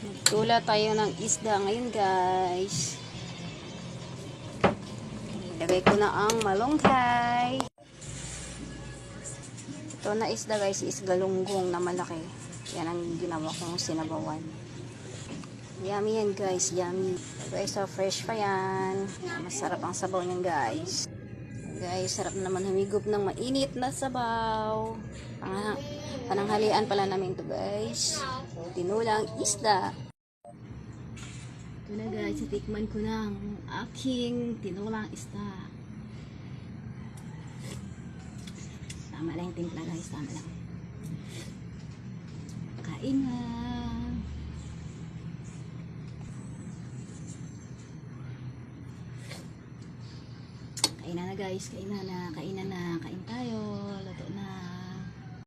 Tula tayo ng isda ngayon guys. Ilagay ko na ang malunggay. Ito na isda guys is galunggong na malaki. Yan ang ginawa kong sinabawan. Yummy yan guys, yummy. Guys, so fresh pa yan. Masarap ang sabaw niyan guys. Guys, sarap na naman humigop ng mainit na sabaw. Pangang pananghalian pala namin to guys. Tinulang isda. Ito na guys, tikman ko ang aking tinulang isda. Tama lang yung timpla guys, tama lang. Kain na. Kain na guys, kain na na, kain na. Kain tayo.